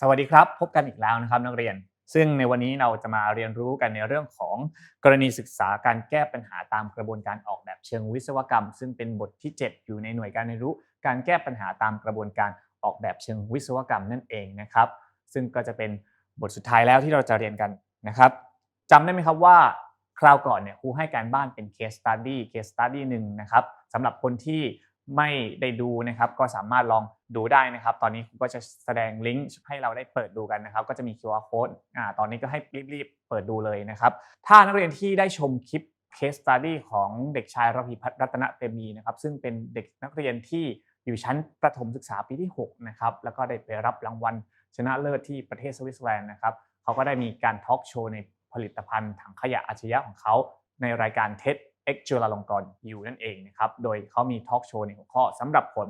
สวัสดีครับ พบกันอีกแล้วนะครับนักเรียน ซึ่งในวันนี้เราจะมาเรียนรู้กันในเรื่องของกรณีศึกษาการแก้ปัญหาตามกระบวนการออกแบบเชิงวิศวกรรม ซึ่งเป็นบทที่ 7 อยู่ในหน่วยการเรียนรู้ การแก้ปัญหาตามกระบวนการออกแบบเชิงวิศวกรรมนั่นเองนะครับ ซึ่งก็จะเป็นบทสุดท้ายแล้วที่เราจะเรียนกันนะครับจำได้ไหมครับว่าคราวก่อนเนี่ยครูให้การบ้านเป็น case study case study หนึ่งนะครับสำหรับคนที่ ไม่ได้ดูนะครับ ก็สามารถลองดูได้นะครับ ตอนนี้ก็จะแสดงลิงก์ให้เราได้เปิดดูกันนะครับ ก็จะมี QR code อ่าตอนนี้ก็ให้รีบๆเปิดดูเลยนะครับ ถ้านักเรียนที่ได้ชมคลิป case study ของเด็กชายระพีพัฒน์รัตนเตมีนะครับ ซึ่งเป็นเด็กนักเรียนที่อยู่ชั้นประถมศึกษาปีที่ 6 นะครับ แล้วก็ได้ไปรับรางวัลชนะเลิศที่ประเทศสวิตเซอร์แลนด์นะครับ เขาก็ได้มีการทอล์กโชว์ในผลิตภัณฑ์ถังขยะอัจฉริยะของเขาในรายการเท็ด เอ็กจุลาลงกรยูนั่นเองนะครับ โดยเขามีทอล์กโชว์ในหัวข้อสำหรับผล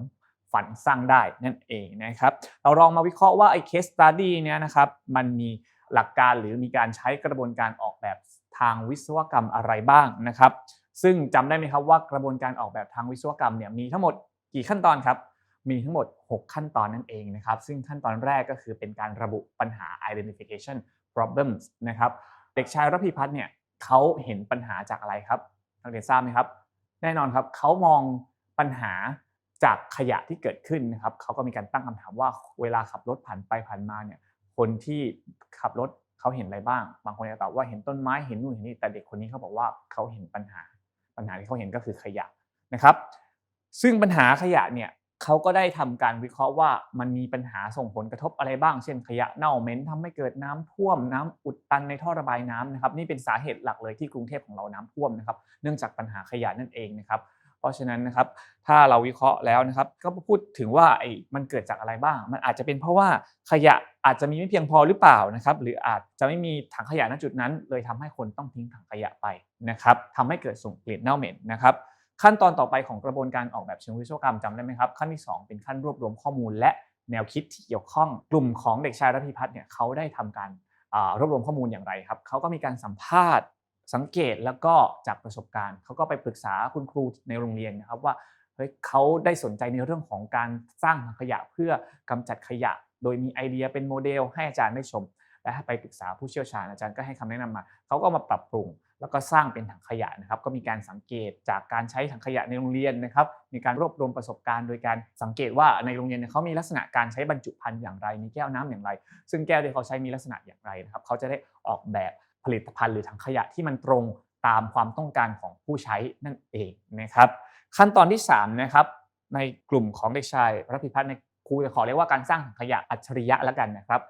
ฝันสร้างได้นั่นเองนะครับ เราลองมาวิเคราะห์ว่าไอ้ case study เนี้ยนะครับ มันมีหลักการหรือมีการใช้กระบวนการออกแบบทางวิศวกรรมอะไรบ้างนะครับ ซึ่งจำได้ไหมครับว่ากระบวนการออกแบบทางวิศวกรรมเนี่ยมีทั้งหมดกี่ขั้นตอนครับ มีทั้งหมด 6 ขั้นตอนนั่นเองนะครับ ซึ่งขั้นตอนแรกก็คือเป็นการระบุปัญหา identification problems นะครับ เด็กชายรพีพัฒน์เนี่ยเขาเห็นปัญหาจากอะไรครับ นักเรียนทราบไหมครับ แน่นอนครับเขามองปัญหาจากขยะที่เกิดขึ้นนะครับเขาก็มีการตั้งคำถามว่าเวลาขับรถผ่านไปผ่านมาเนี่ยคนที่ขับรถเขาเห็นอะไรบ้าง บางคนจะตอบว่าเห็นต้นไม้เห็นนู่นเห็นนี่แต่เด็กคนนี้เขาบอกว่าเขาเห็นปัญหา ปัญหาที่เขาเห็นก็คือขยะนะครับ ซึ่งปัญหาขยะเนี่ย เขาก็ได้ทำการวิเคราะห์ว่ามันมีปัญหาส่งผลกระทบอะไรบ้าง เช่นขยะเน่าเหม็นทำให้เกิดน้ำท่วมน้ำอุดตันในท่อระบายน้ำนะครับนี่เป็นสาเหตุหลักเลยที่กรุงเทพของเราน้ำท่วมนะครับเนื่องจากปัญหาขยะนั่นเองนะครับเพราะฉะนั้นนะครับถ้าเราวิเคราะห์แล้วนะครับก็พูดถึงว่าไอ้มันเกิดจากอะไรบ้าง มันอาจจะเป็นเพราะว่าขยะอาจจะมีไม่เพียงพอหรือเปล่านะครับหรืออาจจะไม่มีถังขยะณจุดนั้น เลยทำให้คนต้องทิ้งถังขยะไปนะครับทำให้เกิดส่งกลิ่นเน่าเหม็นนะครับ ขั้นตอนต่อไปของกระบวนการออกแบบเชิงวิศวกรรมจำได้ไหมครับ ขั้นที่ 2 เป็นขั้นรวบรวมข้อมูล และแนวคิดที่เกี่ยวข้องกลุ่มของเด็กชายระพีพัฒน์เนี่ยเขาได้ทำการรวบรวมข้อมูลอย่างไรครับเขาก็มีการสัมภาษณ์สังเกตแล้วก็จากประสบการณ์เขาก็ไปปรึกษาคุณครูในโรงเรียนนะครับว่าเฮ้ยเขาได้สนใจในเรื่องของการสร้างถังขยะเพื่อกำจัดขยะ โดยมีไอเดียเป็นโมเดลให้อาจารย์ได้ชม และไปปรึกษาผู้เชี่ยวชาญอาจารย์ก็ให้คำแนะนำมาเขาก็มาปรับปรุง แล้วก็สร้างเป็นถังขยะนะครับ ก็มีการสังเกตจากการใช้ถังขยะในโรงเรียนนะครับ มีการรวบรวมประสบการณ์ โดยการสังเกตว่าในโรงเรียนเขามีลักษณะการใช้บรรจุภัณฑ์อย่างไร มีแก้วน้ำอย่างไร ซึ่งแก้วที่เขาใช้มีลักษณะอย่างไรนะครับ เขาจะได้ออกแบบผลิตภัณฑ์หรือถังขยะที่มันตรงตามความต้องการของผู้ใช้นั่นเองนะครับ ขั้นตอนที่3นะครับในกลุ่มของเด็กชายรัพิพัฒน์ในครูจะขอเรียกว่าการสร้างถังขยะอัจฉริยะแล้วกันนะครับ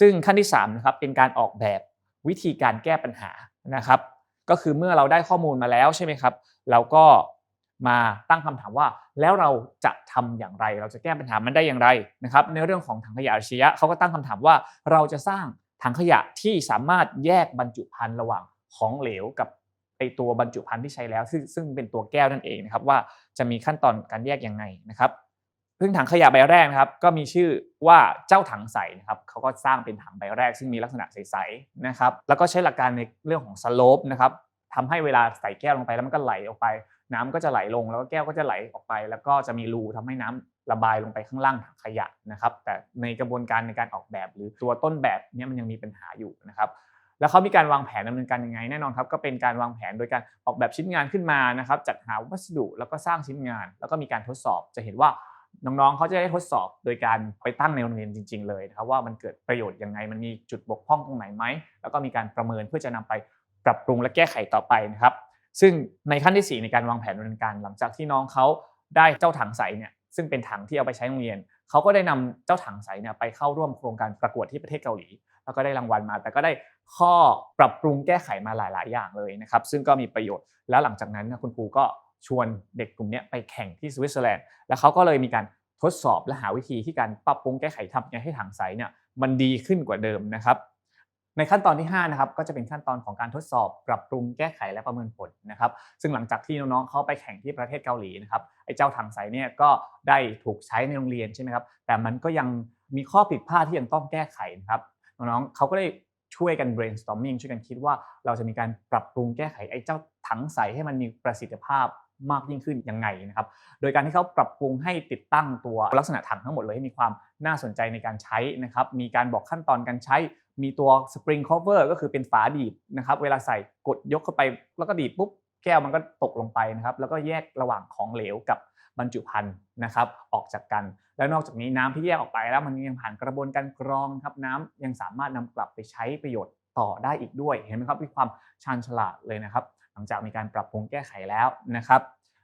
ซึ่งขั้นที่3นะครับเป็นการออกแบบวิธีการแก้ปัญหานะครับ ก็คือเมื่อเราได้ข้อมูลมาแล้วใช่ไหมครับ เราก็มาตั้งคำถามว่า แล้วเราจะทำอย่างไร เราจะแก้ปัญหามันได้อย่างไรนะครับ ในเรื่องของถังขยะอัจฉริยะเขาก็ตั้งคำถามว่าเราจะสร้างถังขยะที่สามารถแยกบรรจุภัณฑ์ระหว่างของเหลวกับไอตัวบรรจุภัณฑ์ที่ใช้แล้วซึ่งซึ่งเป็นตัวแก้วนั่นเองนะครับว่าจะมีขั้นตอนการแยกยังไงนะครับ ซึ่งถังขยะใบแรกนะครับก็มีชื่อว่าเจ้าถังใสนะครับเขาก็สร้างเป็นถังใบแรก ซึ่งมีลักษณะใสๆนะครับแล้วก็ใช้หลักการในเรื่องของสโลปนะครับทำให้เวลาใส่แก้วลงไปแล้วมันก็ไหลออกไป น้ำก็จะไหลลงแล้วก็แก้วก็จะไหลออกไป แล้วก็จะมีรูทำให้น้ำระบายลงไปข้างล่างถังขยะนะครับแต่ในกระบวนการในการออกแบบหรือตัวต้นแบบนี้มันยังมีปัญหาอยู่นะครับแล้วเขามีการวางแผนดำเนินการยังไงแน่นอนครับก็เป็นการวางแผนโดยการออกแบบชิ้นงานขึ้นมานะครับจัดหาวัสดุแล้วก็สร้างชิ้นงาน แล้วก็มีการทดสอบจะเห็นว่า น้องๆเขาจะได้ทดสอบโดยการไปตั้งในโรงเรียนจริง ๆ เลยนะครับว่ามันเกิดประโยชน์ยังไง มันมีจุดบกพร่องตรงไหนไหมแล้วก็มีการประเมินเพื่อจะนำไปปรับปรุงและแก้ไขต่อไปนะครับ ซึ่งในขั้นที่ 4 ในการวางแผนดำเนินการ หลังจากที่น้องเขาได้เจ้าถังใสเนี่ยซึ่งเป็นถังที่เอาไปใช้โรงเรียนเขาก็ได้นำเจ้าถังใสเนี่ยไปเข้าร่วมโครงการประกวดที่ประเทศเกาหลี แล้วก็ได้รางวัลมา แต่ก็ได้ข้อปรับปรุงแก้ไขมาหลาย ๆ อย่างเลยนะครับ ซึ่งก็มีประโยชน์แล้วหลังจากนั้นคุณครูก็ ชวนเด็กกลุ่มนี้ไปแข่งที่สวิตเซอร์แลนด์ แล้วเขาก็เลยมีการทดสอบและหาวิธีที่การปรับปรุงแก้ไขทำยังไงให้ถังใสเนี่ยมันดีขึ้นกว่าเดิมนะครับ ในขั้นตอนที่5นะครับก็จะเป็นขั้นตอนของการทดสอบ ปรับปรุงแก้ไขและประเมินผลนะครับ ซึ่งหลังจากที่น้องๆเขาไปแข่งที่ประเทศเกาหลีนะครับไอ้เจ้าถังใสเนี่ยก็ได้ถูกใช้ในโรงเรียนใช่ไหมครับแต่มันก็ยังมีข้อผิดพลาดที่ยังต้องแก้ไขนะครับน้องๆเขาก็ได้ช่วยกัน brainstorming ช่วยกันคิดว่าเราจะมีการปรับปรุงแก้ไขไอ้เจ้าถังใสให้มันมีประสิทธิภาพ มากยิ่งขึ้นยังไงนะครับ โดยการที่เขาปรับปรุงให้ติดตั้งตัวลักษณะถังทั้งหมดเลยให้มีความน่าสนใจในการใช้นะครับ มีการบอกขั้นตอนการใช้ มีตัว spring cover ก็คือเป็นฝาดีดนะครับ เวลาใส่กดยกเข้าไปแล้วก็ดีดปุ๊บแก้วมันก็ตกลงไปนะครับ แล้วก็แยกระหว่างของเหลวกับบรรจุภัณฑ์นะครับออกจากกัน แล้วนอกจากนี้น้ำที่แยกออกไปแล้วมันยังผ่านกระบวนการกรองครับน้ำยังสามารถนำกลับไปใช้ประโยชน์ต่อได้อีกด้วย เห็นไหมครับมีความชาญฉลาดเลยนะครับ ลังจากมีการปรับปรุงแก้ไขแล้วนะครับ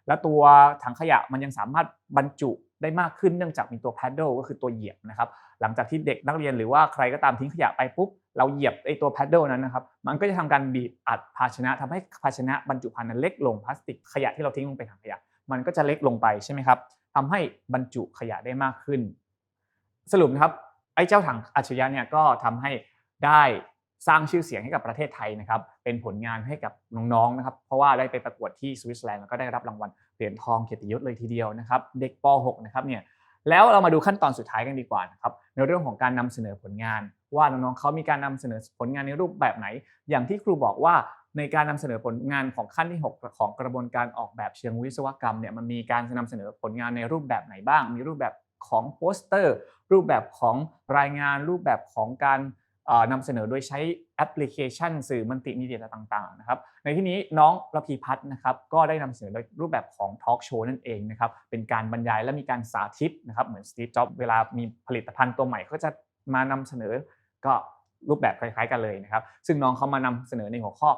และตัวถังขยะมันยังสามารถบรรจุได้มากขึ้นเนื่องจากมีตัว paddle ก็คือตัวเหยียบนะครับ หลังจากที่เด็กนักเรียนหรือว่าใครก็ตามทิ้งขยะไปปุ๊บเราเหยียบไอ้ตัว paddle นั้นนะครับ มันก็จะทำการบีบอัดภาชนะทำให้ภาชนะบรรจุภัณฑ์นั้นเล็กลงพลาสติกขยะที่เราทิ้งลงไปถังขยะ มันก็จะเล็กลงไปใช่ไหมครับทำให้บรรจุขยะได้มากขึ้น สรุปนะครับไอ้เจ้าถังอัจฉริยะเนี่ยก็ทำให้ได้ สร้างชื่อเสียงให้กับประเทศไทยนะครับเป็นผลงานให้กับน้องๆนะครับเพราะว่าได้ไปประกวดที่สวิตเซอร์แลนด์แล้วก็ได้รับรางวัลเหรียญทองเกียรติยศเลยทีเดียวนะครับเด็กป .6 นะครับเนี่ยแล้วเรามาดูขั้นตอนสุดท้ายกันดีกว่านะครับในเรื่องของการนำเสนอผลงาน ว่าน้องๆเขามีการนำเสนอผลงานในรูปแบบไหน อย่างที่ครูบอกว่าในการนำเสนอผลงานของขั้นที่ 6 ของกระบวนการออกแบบเชิงวิศวกรรมเนี่ยมันมีการนำเสนอผลงานในรูปแบบไหนบ้าง มีรูปแบบของโปสเตอร์ รูปแบบของรายงาน รูปแบบของการ นำเสนอโดยใช้แอปพลิเคชัน สื่อมัลติมีเดียต่างๆนะครับในที่นี้น้องระพีพัฒน์นะครับก็ได้นำเสนอโดยรูปแบบของทอล์กโชว์นั่นเองนะครับเป็นการบรรยายและมีการสาธิตนะครับเหมือนสตีฟจ็อบเวลามีผลิตภัณฑ์ตัวใหม่ก็จะมานำเสนอก็รูปแบบคล้ายๆกันเลยนะครับซึ่งน้องเขามานำเสนอในหัวข้อ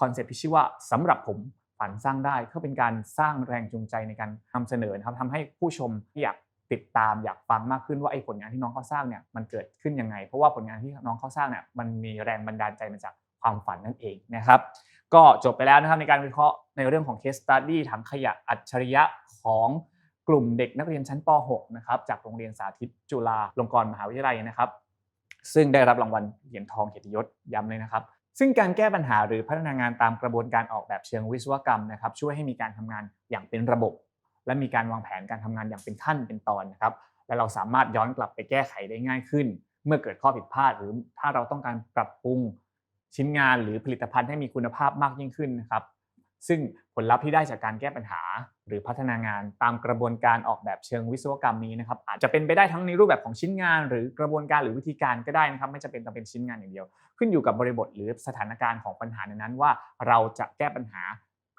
คอนเซ็ปต์ที่ชื่อว่าสำหรับผมฝันสร้างได้ก็เป็นการสร้างแรงจูงใจในการนำเสนอนะครับทำให้ผู้ชมอยาก ติดตามอยากฟังมากขึ้นว่าไอ้ผลงานที่น้องเขาสร้างเนี่ยมันเกิดขึ้นยังไง เพราะว่าผลงานที่น้องเขาสร้างเนี่ยมันมีแรงบันดาลใจมาจากความฝันนั่นเองนะครับ ก็จบไปแล้วนะครับในการวิเคราะห์ในเรื่องของ case study ถังขยะอัจฉริยะของกลุ่มเด็กนักเรียนชั้นป .6 นะครับจากโรงเรียนสาธิตจุฬาลงกรณ์มหาวิทยาลัยนะครับ ซึ่งได้รับรางวัลเหรียญทองเกียรติยศย้ำเลยนะครับ ซึ่งการแก้ปัญหาหรือพัฒนางานตามกระบวนการออกแบบเชิงวิศวกรรมนะครับ ช่วยให้มีการทำงานอย่างเป็นระบบ และมีการวางแผนการทำงานอย่างเป็นขั้นเป็นตอนนะครับ และเราสามารถย้อนกลับไปแก้ไขได้ง่ายขึ้น เมื่อเกิดข้อผิดพลาด หรือถ้าเราต้องการปรับปรุงชิ้นงานหรือผลิตภัณฑ์ให้มีคุณภาพมากยิ่งขึ้นนะครับ ซึ่งผลลัพธ์ที่ได้จากการแก้ปัญหา หรือพัฒนางานตามกระบวนการออกแบบเชิงวิศวกรรมนี้นะครับ อาจจะเป็นไปได้ทั้งในรูปแบบของชิ้นงาน หรือกระบวนการหรือวิธีการก็ได้นะครับ ไม่จำเป็นต้องเป็นชิ้นงานอย่างเดียว ขึ้นอยู่กับบริบทหรือสถานการณ์ของปัญหาในนั้นว่า เราจะแก้ปัญหา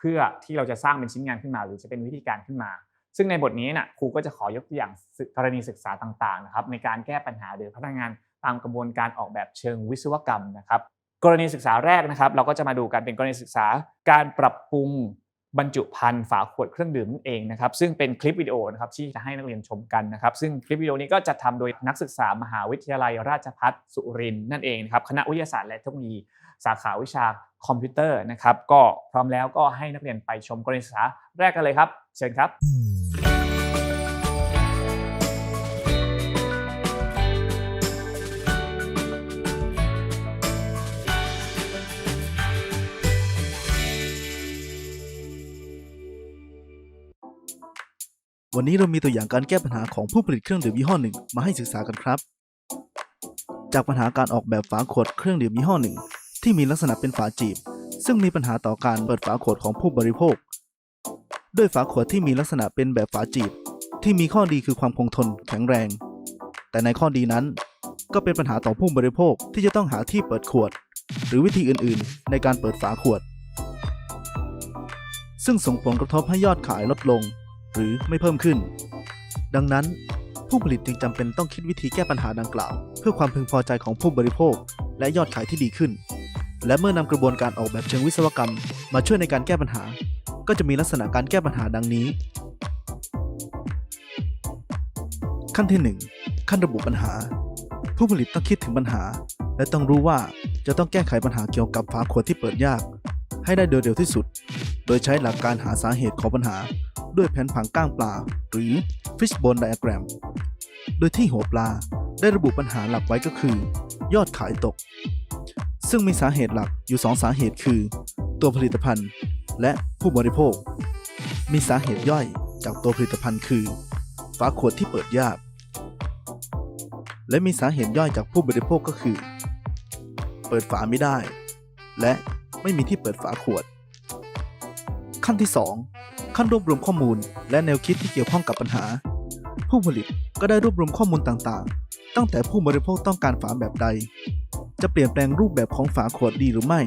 เพื่อที่เราจะสร้างเป็นชิ้นงานขึ้นมา หรือจะเป็นวิธีการขึ้นมา ซึ่งในบทนี้นะครูก็จะขอยกตัวอย่างกรณีศึกษาต่างๆนะครับในการแก้ปัญหาหรือพัฒนางานตามกระบวนการออกแบบเชิงวิศวกรรมนะครับ กรณีศึกษาแรกนะครับ เราก็จะมาดูกันเป็นกรณีศึกษาการปรับปรุง บรรจุภัณฑ์ฝาขวดเครื่องดื่มนั่นเองนะครับซึ่งเป็นคลิปวิดีโอนะครับที่จะให้นักเรียนชมกันนะครับซึ่งคลิปวิดีโอนี้ก็จะทำโดยนักศึกษามหาวิทยาลัยราชภัฏสุรินทร์นั่นเองนะครับคณะวิทยาศาสตร์และเทคโนโลยีสาขาวิชาคอมพิวเตอร์นะครับก็พร้อมแล้วก็ให้นักเรียนไปชมกรณีศึกษาแรกกันเลยครับ เชิญครับ วันนี้เรามีตัวอย่างการแก้ปัญหาของผู้ผลิตเครื่องดื่มยี่ห้อหนึ่งมาให้ศึกษากันครับ จากปัญหาการออกแบบฝาขวดเครื่องดื่มยี่ห้อหนึ่งที่มีลักษณะเป็นฝาจีบ ซึ่งมีปัญหาต่อการเปิดฝาขวดของผู้บริโภค ด้วยฝาขวดที่มีลักษณะเป็นแบบฝาจีบ ที่มีข้อดีคือความคงทนแข็งแรง แต่ในข้อดีนั้น ก็เป็นปัญหาต่อผู้บริโภคที่จะต้องหาที่เปิดขวด หรือวิธีอื่นๆ ในการเปิดฝาขวด ซึ่งส่งผลกระทบให้ยอดขายลดลง หรือไม่เพิ่มขึ้น ดังนั้น ผู้ผลิตจึงจำเป็นต้องคิดวิธีแก้ปัญหาดังกล่าว เพื่อความพึงพอใจของผู้บริโภค และยอดขายที่ดีขึ้น และเมื่อนำกระบวนการออกแบบเชิงวิศวกรรม มาช่วยในการแก้ปัญหา ก็จะมีลักษณะการแก้ปัญหาดังนี้ ขั้นที่ 1 ขั้นระบุปัญหา ผู้ผลิตต้องคิดถึงปัญหา และต้องรู้ว่าจะต้องแก้ไขปัญหาเกี่ยวกับฝาขวดที่เปิดยาก ให้ได้โดยเร็วที่สุด โดยใช้หลักการหาสาเหตุของปัญหา ด้วยแผนผังก้างปลา หรือ fishbone diagram โดยที่หัวปลาได้ระบุปัญหาหลักไว้ก็คือ ยอดขายตก ซึ่งมีสาเหตุหลักอยู่ 2 สาเหตุคือ ตัวผลิตภัณฑ์ และผู้บริโภค มีสาเหตุย่อยจากตัวผลิตภัณฑ์คือ ฝาขวดที่เปิดยาก และมีสาเหตุย่อยจากผู้บริโภคก็คือ เปิดฝาไม่ได้ และไม่มีที่เปิดฝาขวด ขั้นที่ 2 ขั้นรวบรวมข้อมูล และแนวคิดที่เกี่ยวข้องกับปัญหา ผู้ผลิตก็ได้รวบรวมข้อมูลต่างๆ ตั้งแต่ผู้บริโภคต้องการฝาแบบใด จะเปลี่ยนแปลงรูปแบบของฝาขวดดีหรือไม่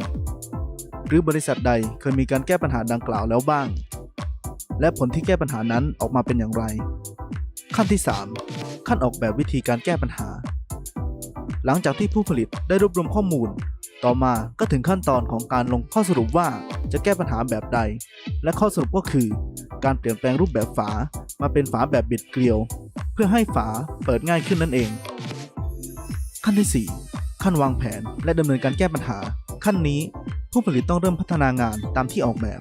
หรือบริษัทใดเคยมีการแก้ปัญหาดังกล่าวแล้วบ้าง และผลที่แก้ปัญหานั้นออกมาเป็นอย่างไร ขั้นที่ 3 ขั้นออกแบบวิธีการแก้ปัญหา หลังจากที่ผู้ผลิตได้รวบรวมข้อมูล ต่อมาก็ถึงขั้นตอนของการลงข้อสรุปว่าจะแก้ปัญหาแบบใด และข้อสรุปก็คือ การเปลี่ยนแปลงรูปแบบฝามาเป็นฝาแบบบิดเกลียว เพื่อให้ฝาเปิดง่ายขึ้นนั่นเอง ขั้นที่ 4 ขั้นวางแผนและดำเนินการแก้ปัญหา ขั้นนี้ผู้ผลิตต้องเริ่มพัฒนางานตามที่ออกแบบ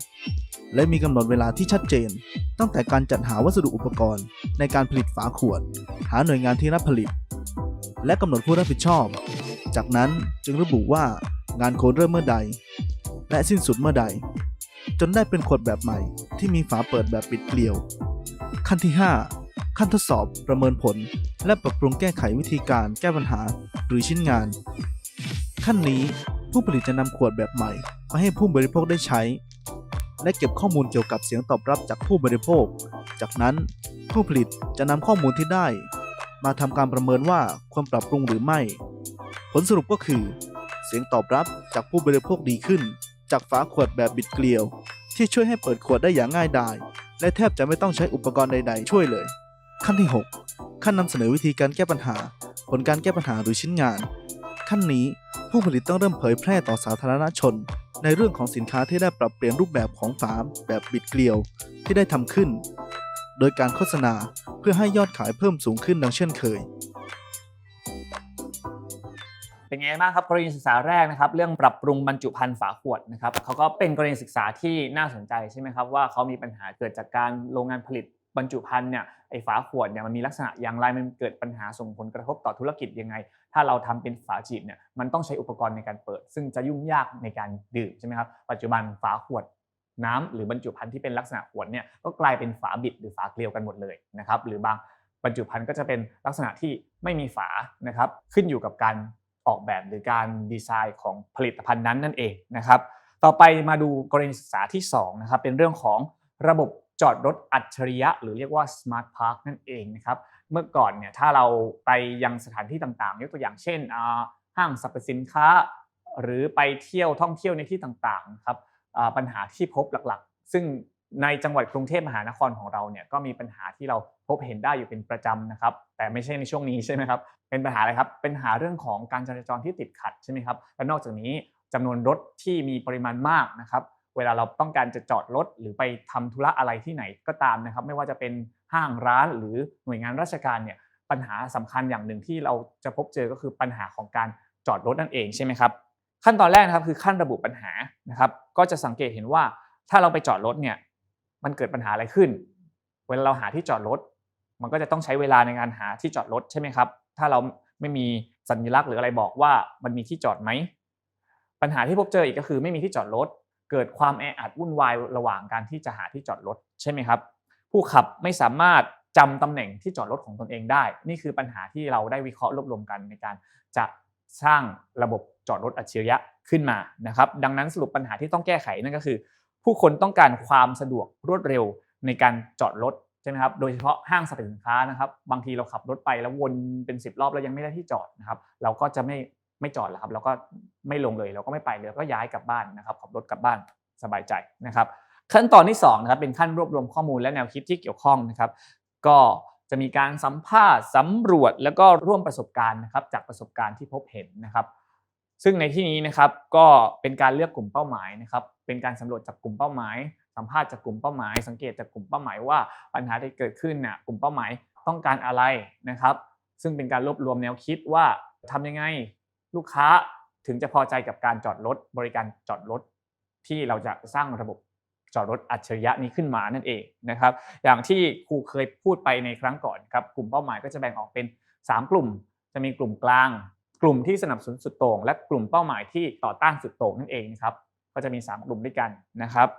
และมีกำหนดเวลาที่ชัดเจน ตั้งแต่การจัดหาวัสดุอุปกรณ์ ในการผลิตฝาขวด หาหน่วยงานที่รับผลิต และกำหนดผู้รับผิดชอบ จากนั้นจึงระบุว่า งานโคนเริ่มเมื่อใด และสิ้นสุดเมื่อใด จนได้เป็นขวดแบบใหม่ที่มีฝาเปิดแบบปิดเกลียว ขั้นที่ 5 ขั้นทดสอบประเมินผล และปรับปรุงแก้ไขวิธีการแก้ปัญหาหรือชิ้นงาน ขั้นนี้ผู้ผลิตจะนำขวดแบบใหม่มาให้ผู้บริโภคได้ใช้ และเก็บข้อมูลเกี่ยวกับเสียงตอบรับจากผู้บริโภค จากนั้นผู้ผลิตจะนำข้อมูลที่ได้ มาทำการประเมินว่าควรปรับปรุงหรือไม่ ผลสรุปก็คือ สียงตอบรับจากผู้บริโภคดีขึ้น จากฝาขวดแบบบิดเกลียว ที่ช่วยให้เปิดขวดได้อย่างง่ายดาย และแทบจะไม่ต้องใช้อุปกรณ์ใด ๆ ช่วยเลย ขั้นที่ 6 ขั้นนำเสนอวิธีการแก้ปัญหา ผลการแก้ปัญหาหรือชิ้นงาน ขั้นนี้ผู้ผลิตต้องเริ่มเผยแพร่ต่อสาธารณชน ในเรื่องของสินค้าที่ได้ปรับเปลี่ยนรูปแบบของฝาแบบบิดเกลียวที่ได้ทำขึ้น โดยการโฆษณาเพื่อให้ยอดขายเพิ่มสูงขึ้นดังเช่นเคย เป็นไงบ้างครับกรณีศึกษาแรกนะครับ เรื่องปรับปรุงบรรจุภัณฑ์ฝาขวดนะครับเขาก็เป็นกรณีศึกษาที่น่าสนใจใช่ไหมครับว่าเขามีปัญหาเกิดจากการโรงงานผลิตบรรจุภัณฑ์เนี่ยไอ้ฝาขวดเนี่ยมันมีลักษณะอย่างไรมันเกิดปัญหาส่งผลกระทบต่อธุรกิจยังไง ถ้าเราทำเป็นฝาจีบเนี่ยมันต้องใช้อุปกรณ์ในการเปิด ซึ่งจะยุ่งยากในการดื่มใช่ไหมครับปัจจุบันฝาขวดน้ำหรือบรรจุภัณฑ์ที่เป็นลักษณะขวดเนี่ยก็กลายเป็นฝาบิดหรือฝาเกลียวกันหมดเลยนะครับหรือบางบรรจุภัณฑ์ก็จะเป็นลักษณะที่ไม่มีฝานะครับขึ้นอยู่กับการ ออกแบบหรือการดีไซน์ของผลิตภัณฑ์นั้นนั่นเองนะครับ ต่อไปมาดูกรณีศึกษาที่2นะครับเป็นเรื่องของระบบจอดรถอัจฉริยะ หรือเรียกว่า Smart Park นั่นเองนะครับ เมื่อก่อนเนี่ยถ้าเราไปยังสถานที่ต่างๆ ยกตัวอย่างเช่นห้างสรรพสินค้า หรือไปเที่ยวท่องเที่ยวในที่ต่างๆครับปัญหาที่พบหลักๆ ซึ่ง ในจังหวัดกรุงเทพมหานครของเราเนี่ยก็มีปัญหาที่เราพบเห็นได้อยู่เป็นประจำนะครับ แต่ไม่ใช่ในช่วงนี้ใช่ไหมครับ เป็นปัญหาอะไรครับ เป็นปัญหาเรื่องของการจราจรที่ติดขัดใช่ไหมครับ และนอกจากนี้จำนวนรถที่มีปริมาณมากนะครับ เวลาเราต้องการจะจอดรถหรือไปทำธุระอะไรที่ไหนก็ตามนะครับ ไม่ว่าจะเป็นห้างร้านหรือหน่วยงานราชการเนี่ย ปัญหาสำคัญอย่างหนึ่งที่เราจะพบเจอก็คือปัญหาของการจอดรถนั่นเองใช่ไหมครับ ขั้นตอนแรกนะครับคือขั้นระบุปัญหานะครับ ก็จะสังเกตเห็นว่าถ้าเราไปจอดรถเนี่ย มันเกิดปัญหาอะไรขึ้น เวลาเราหาที่จอดรถ มันก็จะต้องใช้เวลาในการหาที่จอดรถใช่ไหมครับ ถ้าเราไม่มีสัญลักษณ์หรืออะไรบอกว่ามันมีที่จอดไหม ปัญหาที่พบเจออีกก็คือไม่มีที่จอดรถ เกิดความแออัดวุ่นวายระหว่างการที่จะหาที่จอดรถใช่ไหมครับ ผู้ขับไม่สามารถจำตำแหน่งที่จอดรถของตนเองได้ นี่คือปัญหาที่เราได้วิเคราะห์รวบรวมกันในการจะสร้างระบบจอดรถอัจฉริยะขึ้นมานะครับ ดังนั้นสรุปปัญหาที่ต้องแก้ไขนั่นก็คือ ผู้คนต้องการความสะดวกรวดเร็วในการจอดรถใช่ไหมครับโดยเฉพาะห้างสรรพสินค้านะครับ บางทีเราขับรถไปแล้ววนเป็น 10 รอบแล้วยังไม่ได้ที่จอดนะครับ เราก็จะไม่ไม่จอดแล้วครับเราก็ไม่ลงเลยเราก็ไม่ไปเลยก็ย้ายกลับบ้านนะครับขับรถกลับบ้านสบายใจนะครับ ขั้นตอนที่2นะครับเป็นขั้นรวบรวมข้อมูลและแนวคิดที่เกี่ยวข้องนะครับ ก็จะมีการสัมภาษณ์สำรวจแล้วก็ร่วมประสบการณ์นะครับจากประสบการณ์ที่พบเห็นนะครับ ซึ่งในที่นี้นะครับก็เป็นการเลือกกลุ่มเป้าหมายนะครับเป็นการสำรวจจากกลุ่มเป้าหมาย สัมภาษณ์จากกลุ่มเป้าหมาย สังเกตจากกลุ่มเป้าหมายว่าปัญหาที่เกิดขึ้นน่ะกลุ่มเป้าหมายต้องการอะไรนะครับ ซึ่งเป็นการรวบรวมแนวคิดว่าทำยังไงลูกค้าถึงจะพอใจกับการจอดรถ บริการจอดรถ ที่เราจะสร้างระบบจอดรถอัจฉริยะนี้ขึ้นมานั่นเองนะครับ อย่างที่ครูเคยพูดไปในครั้งก่อนครับ กลุ่มเป้าหมายก็จะแบ่งออกเป็น 3 กลุ่ม จะมีกลุ่มกลาง กลุ่มที่สนับสนุนสุดโต่งและกลุ่มเป้าหมายที่ต่อต้านสุดโต่งนั่นเองครับก็จะมี 3 กลุ่มด้วยกันนะครับ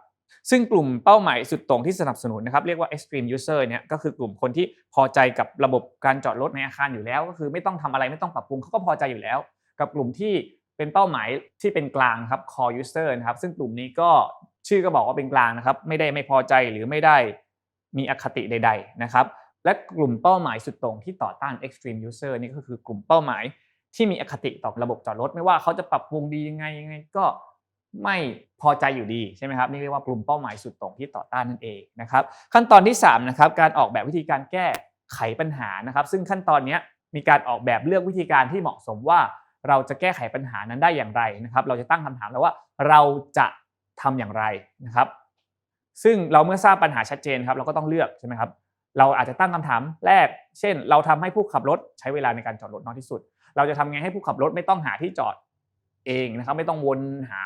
ซึ่งกลุ่มเป้าหมายสุดโต่งที่สนับสนุนนะครับเรียกว่า extreme user เนี่ยก็คือกลุ่มคนที่พอใจกับระบบการจอดรถในอาคารอยู่แล้ว ก็คือไม่ต้องทำอะไรไม่ต้องปรับปรุงเขาก็พอใจอยู่แล้ว กับกลุ่มที่เป็นเป้าหมายที่เป็นกลางครับ core user นะครับซึ่งกลุ่มนี้ก็ชื่อก็บอกว่าเป็นกลางนะครับไม่ได้ไม่พอใจหรือไม่ได้มีอคติใด ๆนะครับ และกลุ่มเป้าหมายสุดโต่งที่ต่อต้าน extreme user นี่ก็คือกลุ่มเป้าหมาย ที่มีอคติต่อระบบจอดรถ ไม่ว่าเขาจะปรับปรุงดียังไงยังไงก็ไม่พอใจอยู่ดีใช่ไหมครับนี่เรียกว่ากลุ่มเป้าหมายสุดต่งที่ต่อต้านนั่นเองนะครับขั้นตอนที่3นะครับการออกแบบวิธีการแก้ไขปัญหานะครับ ซึ่งขั้นตอนนี้มีการออกแบบเลือกวิธีการที่เหมาะสมว่า เราจะแก้ไขปัญหานั้นได้อย่างไรนะครับ เราจะตั้งคำถามแล้วว่าเราจะทำอย่างไรนะครับ ซึ่งเราเมื่อทราบปัญหาชัดเจนครับเราก็ต้องเลือกใช่ไหมครับเราอาจจะตั้งคำถามแรก เช่น เราทำให้ผู้ขับรถใช้เวลาในการจอดรถน้อยที่สุด เราจะทำไงให้ผู้ขับรถไม่ต้องหาที่จอดเองนะครับไม่ต้องวนหา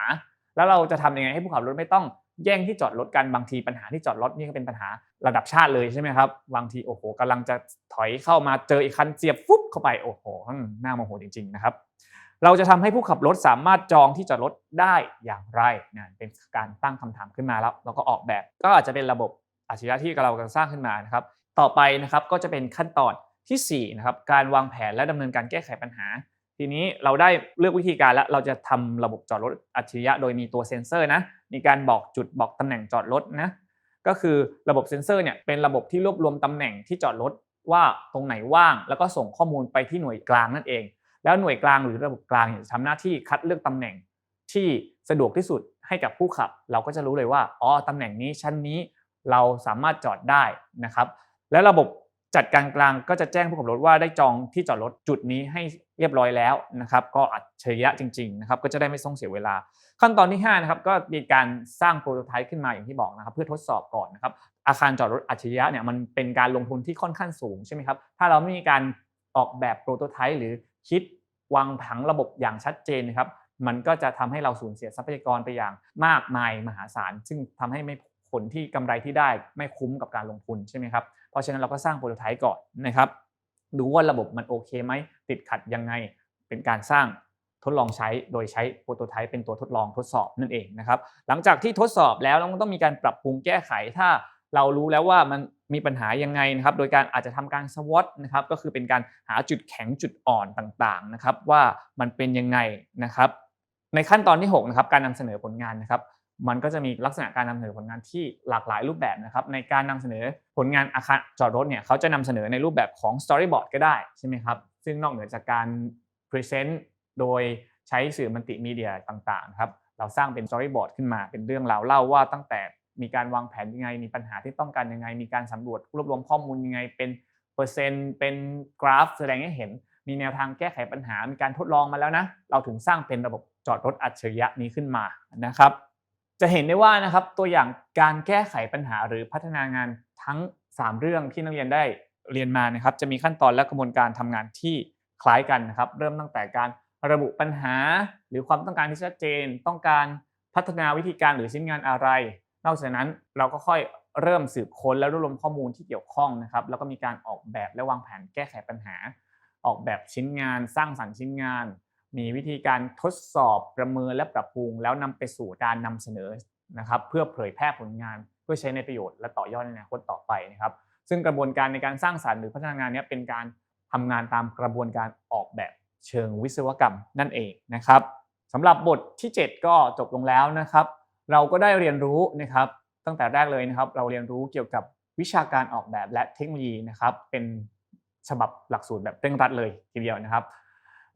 แล้วเราจะทำยังไงให้ผู้ขับรถไม่ต้องแย่งที่จอดรถกันบางทีปัญหาที่จอดรถนี่ก็เป็นปัญหาระดับชาติเลยใช่ไหมครับบางทีโอ้โหกำลังจะถอยเข้ามาเจออีกคันเสียบฟุบเข้าไปโอ้โหหน่าโมโหจริงๆนะครับเราจะทำให้ผู้ขับรถสามารถจองที่จอดรถได้อย่างไรนะเป็นการตั้งคำถามขึ้นมาแล้วเราก็ออกแบบ ก็อาจจะเป็นระบบอาชญะที่เรากำลังสร้างขึ้นมานะครับ ต่อไปนะครับก็จะเป็นขั้นตอน ที่4นะครับการวางแผนและดำเนินการแก้ไขปัญหา ทีนี้เราได้เลือกวิธีการแล้วเราจะทำระบบจอดรถอัจฉริยะโดยมีตัวเซ็นเซอร์นะมีการบอกจุดบอกตำแหน่งจอดรถนะก็คือระบบเซ็นเซอร์เนี่ยเป็นระบบที่รวบรวมตำแหน่งที่จอดรถว่าตรงไหนว่าง แล้วก็ส่งข้อมูลไปที่หน่วยกลางนั่นเอง แล้วหน่วยกลางหรือระบบกลางเนี่ยจะทำหน้าที่คัดเลือกตำแหน่งที่สะดวกที่สุดให้กับผู้ขับ เราก็จะรู้เลยว่าอ๋อตำแหน่งนี้ชั้นนี้เราสามารถจอดได้นะครับ และระบบ จัดการกลางก็จะแจ้งผู้ขับรถว่าได้จองที่จอดรถจุดนี้ให้เรียบร้อยแล้วนะครับ ก็อัจฉริยะจริงๆนะครับก็จะได้ไม่ต้องเสียเวลา ขั้นตอนที่5นะครับก็มีการสร้างโปรโตไทป์ขึ้นมาอย่างที่บอกนะครับ เพื่อทดสอบก่อนนะครับ อาคารจอดรถอัจฉริยะเนี่ยมันเป็นการลงทุนที่ค่อนข้างสูงใช่ไหมครับถ้าเราไม่มีการออกแบบโปรโตไทป์หรือคิดวางผังระบบอย่างชัดเจนนะครับ มันก็จะทำให้เราสูญเสียทรัพยากรไปอย่างมากมายมหาศาลซึ่งทำให้ไม่ผลที่กำไรที่ได้ไม่คุ้มกับการลงทุนใช่ไหมครับ เพราะฉะนั้นเราก็สร้างโปรโตไทป์ก่อนนะครับดูว่าระบบมันโอเคไหมติดขัดยังไงเป็นการสร้างทดลองใช้โดยใช้โปรโตไทป์เป็นตัวทดลองทดสอบนั่นเองนะครับหลังจากที่ทดสอบแล้วเราต้องมีการปรับปรุงแก้ไขถ้าเรารู้แล้วว่ามันมีปัญหายังไงนะครับ โดยการอาจจะทำการ SWOT นะครับ ก็คือเป็นการหาจุดแข็งจุดอ่อนต่างๆนะครับ ว่ามันเป็นยังไงนะครับ ในขั้นตอนที่ 6 นะครับ การนำเสนอผลงานนะครับ มันก็จะมีลักษณะการนำเสนอผลงานที่หลากหลายรูปแบบนะครับในการนำเสนอผลงานอาคารจอดรถเนี่ยเขาจะนำเสนอในรูปแบบของ storyboard ก็ได้ใช่ไหมครับซึ่งนอกเหนือจากการ present โดยใช้สื่อมัลติมีเดียต่างๆครับเราสร้างเป็น storyboard ขึ้นมาเป็นเรื่องราวเล่าว่าตั้งแต่มีการวางแผนยังไง มีปัญหาที่ต้องการยังไง มีการสำรวจรวบรวมข้อมูลยังไง เป็นเปอร์เซ็นต์เป็นกราฟ แสดงให้เห็น มีแนวทางแก้ไขปัญหา มีการทดลองมาแล้วนะ เราถึงสร้างเป็นระบบจอดรถอัจฉริยะนี้ขึ้นมานะครับ จะเห็นได้ว่านะครับตัวอย่างการแก้ไขปัญหาหรือพัฒนางานทั้ง 3 เรื่องที่นักเรียนได้เรียนมานะครับ จะมีขั้นตอนและกระบวนการทำงานที่คล้ายกันนะครับ เริ่มตั้งแต่การระบุปัญหา หรือความต้องการที่ชัดเจน ต้องการพัฒนาวิธีการหรือชิ้นงานอะไร นอกจากนั้นเราก็ค่อยเริ่มสืบค้นและรวบรวมข้อมูลที่เกี่ยวข้องนะครับ แล้วก็มีการออกแบบและวางแผนแก้ไขปัญหา ออกแบบชิ้นงาน สร้างสรรค์ชิ้นงาน มีวิธีการทดสอบประเมินและปรับปรุง แล้วนำไปสู่การนำเสนอนะครับเพื่อเผยแพร่ผลงาน เพื่อใช้ในประโยชน์และต่อยอดในอนาคตต่อไปนะครับ ซึ่งกระบวนการในการสร้างสรรค์หรือพัฒนางานนี้เป็นการทำงานตามกระบวนการออกแบบเชิงวิศวกรรมนั่นเองนะครับสำหรับบทที่ 7 ก็จบลงแล้วนะครับ เราก็ได้เรียนรู้นะครับ ตั้งแต่แรกเลยนะครับ เราเรียนรู้เกี่ยวกับวิชาการออกแบบและเทคโนโลยีนะครับ เป็นฉบับหลักสูตรแบบเร่งรัดเลยทีเดียวนะครับ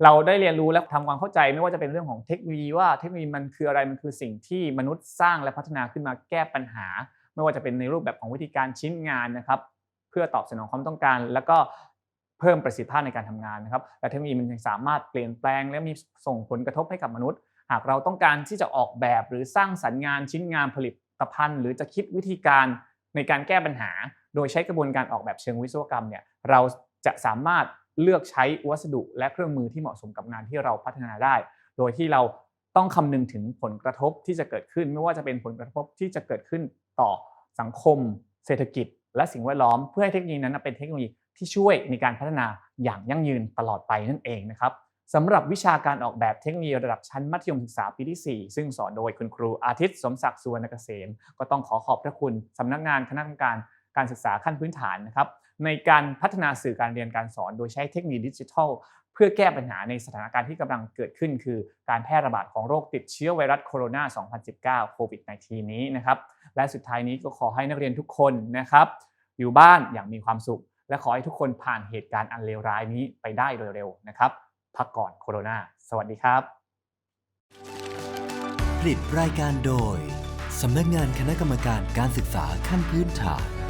เราได้เรียนรู้และทำความเข้าใจไม่ว่าจะเป็นเรื่องของเทคโนโลยีว่าเทคโนโลยีมันคืออะไรมันคือสิ่งที่มนุษย์สร้างและพัฒนาขึ้นมาแก้ปัญหา ไม่ว่าจะเป็นในรูปแบบของวิธีการชิ้นงานนะครับ เพื่อตอบสนองความต้องการ แล้วก็เพิ่มประสิทธิภาพในการทำงานนะครับและเทคโนโลยีมันยังสามารถเปลี่ยนแปลง และมีส่งผลกระทบให้กับมนุษย์ หากเราต้องการที่จะออกแบบหรือสร้างสรรค์งานชิ้นงานผลิตภัณฑ์ หรือจะคิดวิธีการในการแก้ปัญหา โดยใช้กระบวนการออกแบบเชิงวิศวกรรมเนี่ยเราจะสามารถ เลือกใช้วัสดุและเครื่องมือที่เหมาะสมกับงานที่เราพัฒนาได้ โดยที่เราต้องคำนึงถึงผลกระทบที่จะเกิดขึ้น ไม่ว่าจะเป็นผลกระทบที่จะเกิดขึ้นต่อสังคม เศรษฐกิจ และสิ่งแวดล้อม เพื่อให้เทคโนโลยีนั้นเป็นเทคโนโลยีที่ช่วยในการพัฒนาอย่างยั่งยืนตลอดไปนั่นเองนะครับสำหรับวิชาการออกแบบเทคโนโลยีระดับชั้นมัธยมศึกษาปีที่ 4 ซึ่งสอนโดยคุณครูอาทิตย์สมศักดิ์สุวรรณเกษม ก็ต้องขอขอบพระคุณสำนักงานคณะกรรมการ การศึกษาขั้นพื้นฐานนะครับในการพัฒนาสื่อการเรียนการสอน โดยใช้เทคโนโลยีดิจิทัล เพื่อแก้ปัญหาในสถานการณ์ที่กำลังเกิดขึ้น คือการแพร่ระบาดของโรคติดเชื้อไวรัสโคโรนา 2019 โควิด -19 นี้นะครับและสุดท้ายนี้ก็ขอให้นักเรียนทุกคนนะครับอยู่บ้านอย่างมีความสุข และขอให้ทุกคนผ่านเหตุการณ์อันเลวร้ายนี้ไปได้โดยเร็วนะครับพักก่อนโคโรนาสวัสดีครับ ผลิตรายการโดยสำนักงานคณะกรรมการการศึกษาขั้นพื้นฐาน